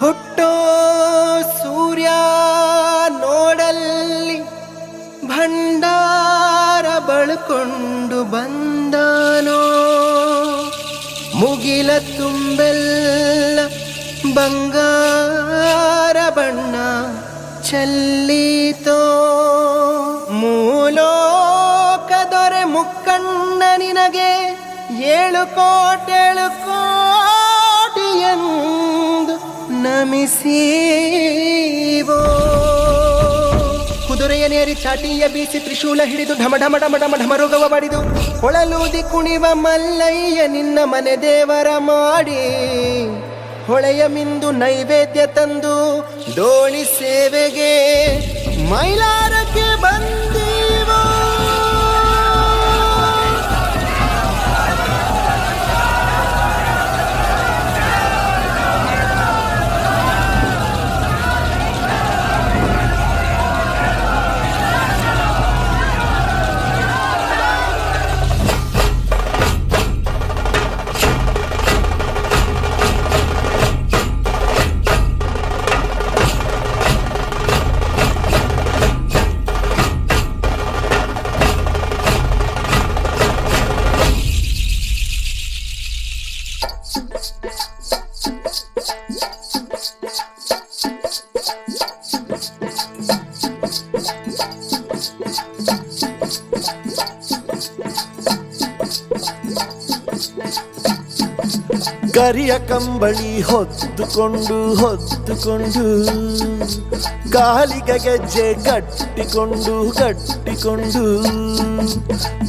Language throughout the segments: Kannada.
ಹುಟ್ಟೋ ಸೂರ್ಯ ನೋಡಲ್ಲಿ ಭಂಡಾರ ಬಳ್ಕೊಂಡು ಬಂದನೋ? ಮುಗಿಲ ತುಂಬೆಲ್ಲ ಬಂಗಾರ ಬಣ್ಣ ಚಲ್ಲಿತೋ? ಮೂಲೋಕ ದೊರೆ ಮುಕ್ಕಣ್ಣ ನಿನಗೆ ಏಳು ಕೋಟೆಳು ಕೋಟಿ ನಮಿಸೀವೋ ಕುದುರೆಯ ನೇರಿ ಚಾಟಿಯ ಬೀಸಿ ತ್ರಿಶೂಲ ಹಿಡಿದು ಢಮ ಢಮ ಢಮ ಢಮ ಢಮರುಗವ ಬಡಿದು ಹೊಳಲೂದಿ ಕುಣಿವ ಮಲ್ಲಯ್ಯ ನಿನ್ನ ಮನೆ ದೇವರ ಮಾಡಿ. ಹೊಳೆಯ ಮಿಂದು ನೈವೇದ್ಯ ತಂದು ದೋಣಿ ಸೇವೆಗೆ ಮೈಲಾರಕ್ಕೆ ಬಂದೀವೋ ಕರಿಯ ಕಂಬಳಿ ಹೊತ್ತುಕೊಂಡು ಹೊತ್ತುಕೊಂಡು ಕಾಲಿಗೆ ಗೆಜ್ಜೆ ಕಟ್ಟಿಕೊಂಡು ಕಟ್ಟಿಕೊಂಡು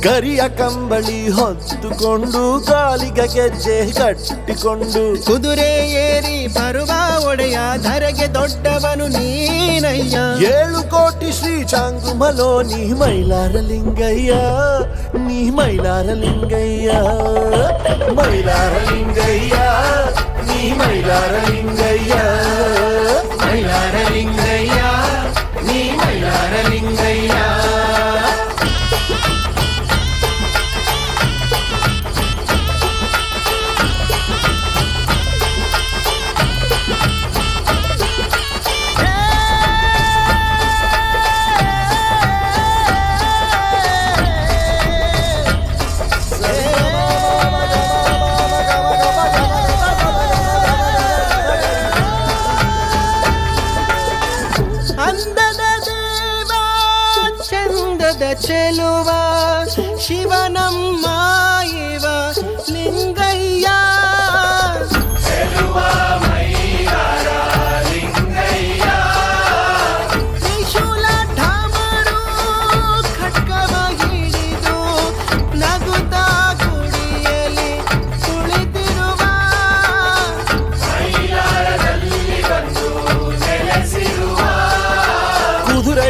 ಕರಿಯ ಕಂಬಳಿ ಹೊತ್ತುಕೊಂಡು ಕಾಲಿಗೆ ಗೆಜ್ಜೆ ಕಟ್ಟಿಕೊಂಡು ಕುದುರೆ ಏರಿ ಬರುವ ಒಡೆಯ ಧರೆಗೆ ದೊಡ್ಡವನು ನೀನಯ್ಯ ಏಳು ಕೋಟಿ ಶ್ರೀ ಚಾಂಗುಮಲೋ ನೀ ಮೈಲಾರ ಲಿಂಗಯ್ಯ ನೀ ಮೈಲಾರ ಲಿಂಗಯ್ಯ ಮೈಲಾರ ಲಿಂಗಯ್ಯ ನೀ ಮೈಲಾರ ಲಿಂಗಯ್ಯ మల్లారలింగయ్యా నీ మల్లారలింగయ్యా చెలువ? శివనమ్మా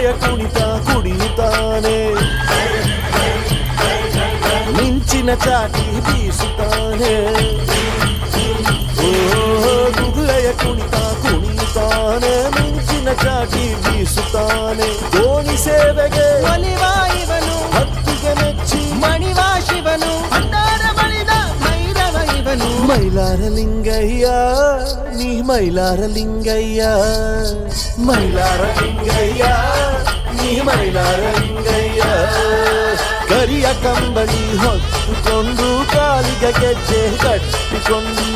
ಕುದುರೆಯ ಕುಣಿತ ಕುಡಿಯುತ್ತಾನೆ ಮಿಂಚಿನ ಚಾಟಿ ಬೀಸುತ್ತಾನೆ ಓ ಕುದುರೆಯ ಕುಣಿತ ಕುಣಿಯುತ್ತಾನೆ ಮಿಂಚಿನ ಚಾಟಿ ಬೀಸುತ್ತಾನೆ ದೋಣಿ ಸೇವೆಗೆ ಒಲಿವ ಇವನು ಹತ್ತಿಗೆ ಮೆಚ್ಚಿ ಮಣಿವ ಶಿವನು ಭಂಡಾರ ಬಳಿದ ಭೈರವ ಇವನು ಮೈಲಾರ ಲಿಂಗಯ್ಯ ನೀ ಮೈಲಾರ ಲಿಂಗಯ್ಯ ಮೈಲಾರ ಲಿಂಗಯ್ಯ ನೀ ಮೈಲಾರ ಲಿಂಗಯ್ಯ ಕರಿಯ ಕಂಬಳಿ ಹೊತ್ತುಕೊಂಡು ಕಾಲಿಗೆ ಗೆಜ್ಜೆ ಕಟ್ಟಿಕೊಂಡು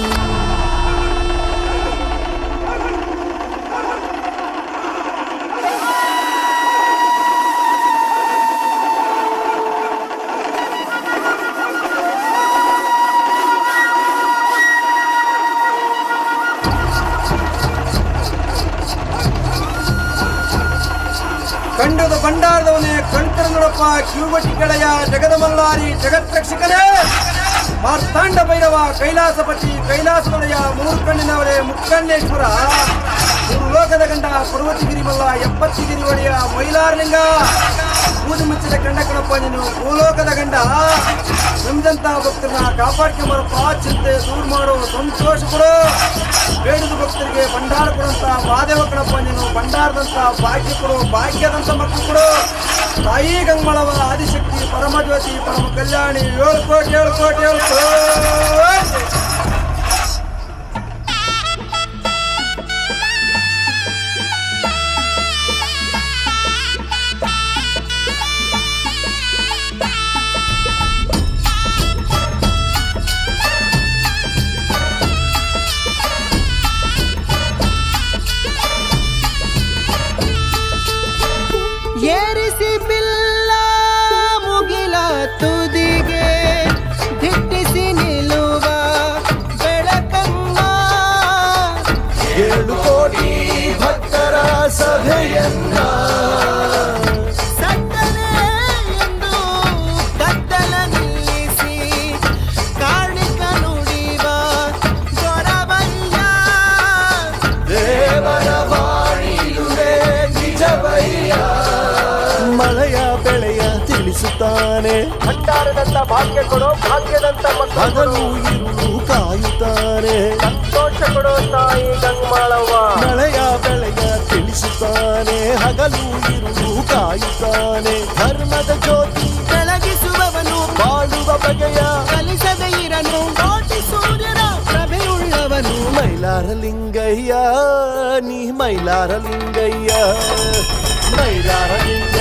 ಭಂಡಾರದವನೇ ಕಣ್ಕರ ನೋಡಪ್ಪ ಕಿವುಬಟ್ಟಿ ಕೆಳೆಯ ಜಗದ ಮಲ್ಲಾರಿ ಜಗತ್ರಕ್ಷಕನೇ ಮಾರ್ತಾಂಡ ಭೈರವ ಕೈಲಾಸಪತಿ ಕೈಲಾಸದೊಡೆಯ ಮೂರು ಕಣ್ಣಿನವರೇ ಮುಕ್ಕಣ್ಣೇಶ್ವರ. ಲೋಕದ ಗಂಡ ಗಿರಿಮಲ್ಲ ಮಲ್ಲ ಎಪ್ಪತ್ತಿಗಿರಿ ಒಡೆಯ ಮೈಲಾರಲಿಂಗ ಬೂದು ಮುಚ್ಚಿದ ಕಂಡ ಕಣಪ್ಪ ನೀನು ಭೂಲೋಕದ ಗಂಡ. ನಮ್ದಂತ ಭಕ್ತರನ್ನ ಕಾಪಾಡ್ಕೊಂಬರಪ್ಪ, ಚಿಂತೆ ದೂರ ಮಾಡೋ, ಸಂತೋಷ ಕೊಡು. ಬೇಡದ ಭಕ್ತರಿಗೆ ಭಂಡಾರ ಕೊಡಂತ ಮಾದೇವ ಕಣಪ್ಪ ನೀನು ಭಂಡಾರದಂತ ಭಾಗ್ಯ ಕೊಡು, ಭಾಗ್ಯದಂತ ಮಕ್ಕಳು ಕೊಡು. ತಾಯಿ ಗಂಗಮಳವ ಆದಿಶಕ್ತಿ, ಪರಮಜ್ಯೋತಿ ಪರಮ ಕಲ್ಯಾಣಿ ಏಳು ಕೋಟಿ ಏಳು ಕೋಟಿ ಏಳು ತಿಳಿಸುತ್ತಾನೆ ಭಂಡಾರದಂತ ಭಾಗ್ಯ ಕೊಡೋ ಭಾಗ್ಯದಂತ ಹಗಲು ಇರುಳು ಕಾಯುತ್ತಾನೆ ಸಂತೋಷ ಕೊಡೋ ತಾಯಿ ಗಂಗಮಾಳವ್ವ ಮಳೆಯ ಬೆಳೆಯ ತಿಳಿಸುತ್ತಾನೆ ಹಗಲು ಇರುಳು ಕಾಯುತ್ತಾನೆ ಧರ್ಮದ ಜ್ಯೋತಿ ಬೆಳಗಿಸುವವನು ಬಾಳುವ ಬಗೆಯ ಕಲಿಸದ ಇರನು ಕೋಟಿ ಸೂರ್ಯನ ಪ್ರಭೆಯುಳ್ಳವನು ಮೈಲಾರ ಲಿಂಗಯ್ಯ ನೀ ಮೈಲಾರ ಲಿಂಗಯ್ಯ ಮೈಲಾರ ಲಿಂಗಯ್ಯ